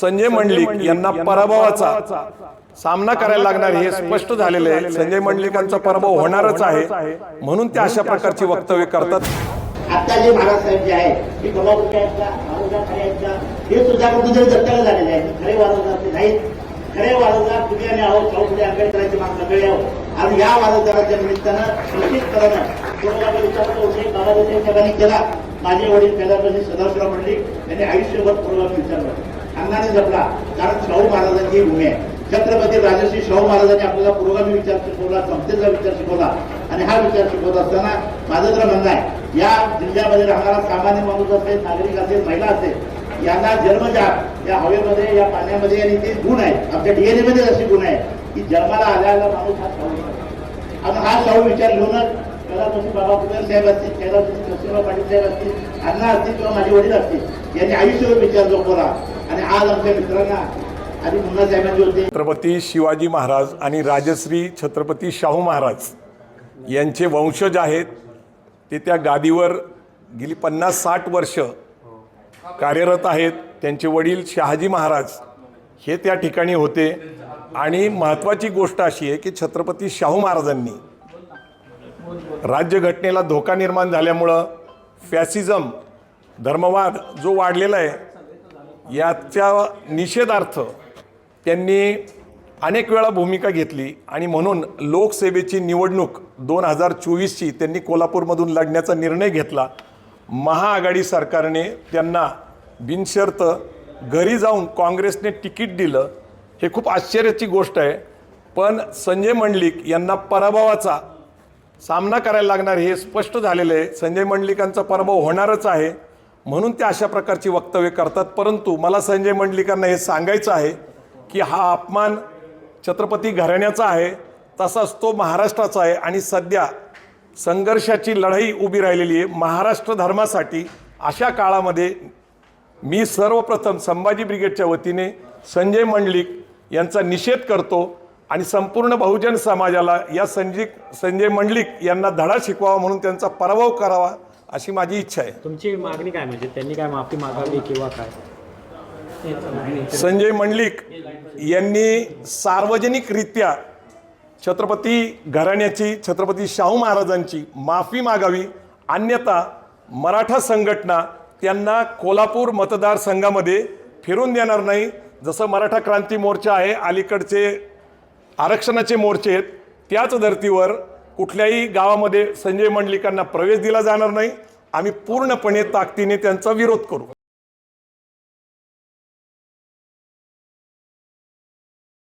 संजय मंडलिक यांना पराभवाचा सामना करायला लागणार हे स्पष्ट झालेले आहे. संजय मंडलिकांचा पराभव होणारच आहे म्हणून ते अशा प्रकारची वक्तव्य करतात. आता जे महाराज साहेब जे आहेत ते कोल्हापूरचे हे सुद्धा कुठेतरी दत्तक झालेले आहेत खरे वारसदार ते नाहीत. खरे वारसदार तुम्ही आणि आहोत चौकडे आंबेडकरांचे मान सगळे आहोत. आणि या वारसदाराच्या निमित्तानं निश्चितपणानं कोणाला विचारतो होते बाबासाहेब सगळ्यांनी केला. माझे वडील पहिल्यापासून सदाशिवराव मंडलिक यांनी आयुष्यभर पूर्वक विचारलं अंगाने जपला. कारण शाहू महाराजांची भूमी आहे. छत्रपती राजर्षी शाहू महाराजांनी आपल्याला पुरोगामी विचार शिकवला समतेचा विचार शिकवला आणि हा विचार शिकवत असताना माझं तर म्हणणं आहे या जिल्ह्यामध्ये राहणारा सामान्य माणूस असेल नागरिक असेल महिला असेल यांना जन्मजात या हवेमध्ये या पाण्यामध्ये आणि ते गुण आहे आमच्या डीएनए मध्ये अशी गुण आहे की जन्माला आल्याला माणूस हा शाहू आणि हा शाहू विचार घेऊनच त्याला तुम्ही बाबा कुबेर साहेब असतील. त्याला तुम्ही नरसिंहराव पाटील साहेब असतील. अण्णा असतील किंवा माझे वडील असतील. यांनी आयुष्यभर विचार जोपवला आणि आज आमच्या मित्रांना आणि मुन्ना साहेबांचे होते. छत्रपती शिवाजी महाराज आणि राजश्री छत्रपती शाहू महाराज यांचे वंशज आहेत ते त्या गादीवर गेली पन्नास साठ वर्ष कार्यरत आहेत. त्यांचे वडील शहाजी महाराज हे त्या ठिकाणी होते. आणि महत्त्वाची गोष्ट अशी आहे की छत्रपती शाहू महाराजांनी राज्यघटनेला धोका निर्माण झाल्यामुळं फॅसिझम धर्मवाद जो वाढलेला आहे याच्या निषेधार्थ त्यांनी अनेक वेळा भूमिका घेतली आणि म्हणून लोकसेवेची निवडणूक दोन हजार चोवीसची त्यांनी कोल्हापूरमधून लढण्याचा निर्णय घेतला. महाआघाडी सरकारने त्यांना बिनशर्त घरी जाऊन काँग्रेसने तिकीट दिलं हे खूप आश्चर्याची गोष्ट आहे. पण संजय मंडलिक यांना पराभवाचा सामना करायला लागणार हे स्पष्ट झालेलं आहे. संजय मंडलिकांचा पराभव होणारच आहे. म्हणून ते अशा प्रकारची वक्तव्य करतात. परंतु मला संजय मंडलिकांना हे सांगायचं आहे की हा अपमान छत्रपती घराण्याचा आहे तसाच तो महाराष्ट्राचा आहे आणि सध्या संघर्षाची लढाई उभी राहिलेली आहे. महाराष्ट्र धर्मासाठी अशा काळामध्ये मी सर्वप्रथम संभाजी ब्रिगेडच्या वतीने संजय मंडलिक यांचा निषेध करतो. आणि संपूर्ण बहुजन समाजाला या संजय संजय मंडलिक यांना धडा शिकवावा म्हणून त्यांचा पराभव करावा अशी माझी इच्छा आहे. तुमची मागणी काय म्हणजे? त्यांनी काय माफी मागावी किंवा काय? संजय मंडलिक यांनी सार्वजनिकरित्या छत्रपती घराण्याची छत्रपती शाहू महाराजांची माफी मागावी. अन्यथा मराठा संघटना त्यांना कोल्हापूर मतदारसंघामध्ये फिरून देणार नाही. जसं मराठा क्रांती मोर्चा आहे अलीकडचे आरक्षणाचे मोर्चे आहेत. त्याच धर्तीवर कुठल्याही गावामध्ये संजय मंडलिकांना प्रवेश दिला जाणार नाही. आम्ही पूर्णपणे ताकदीने त्यांचा विरोध करू.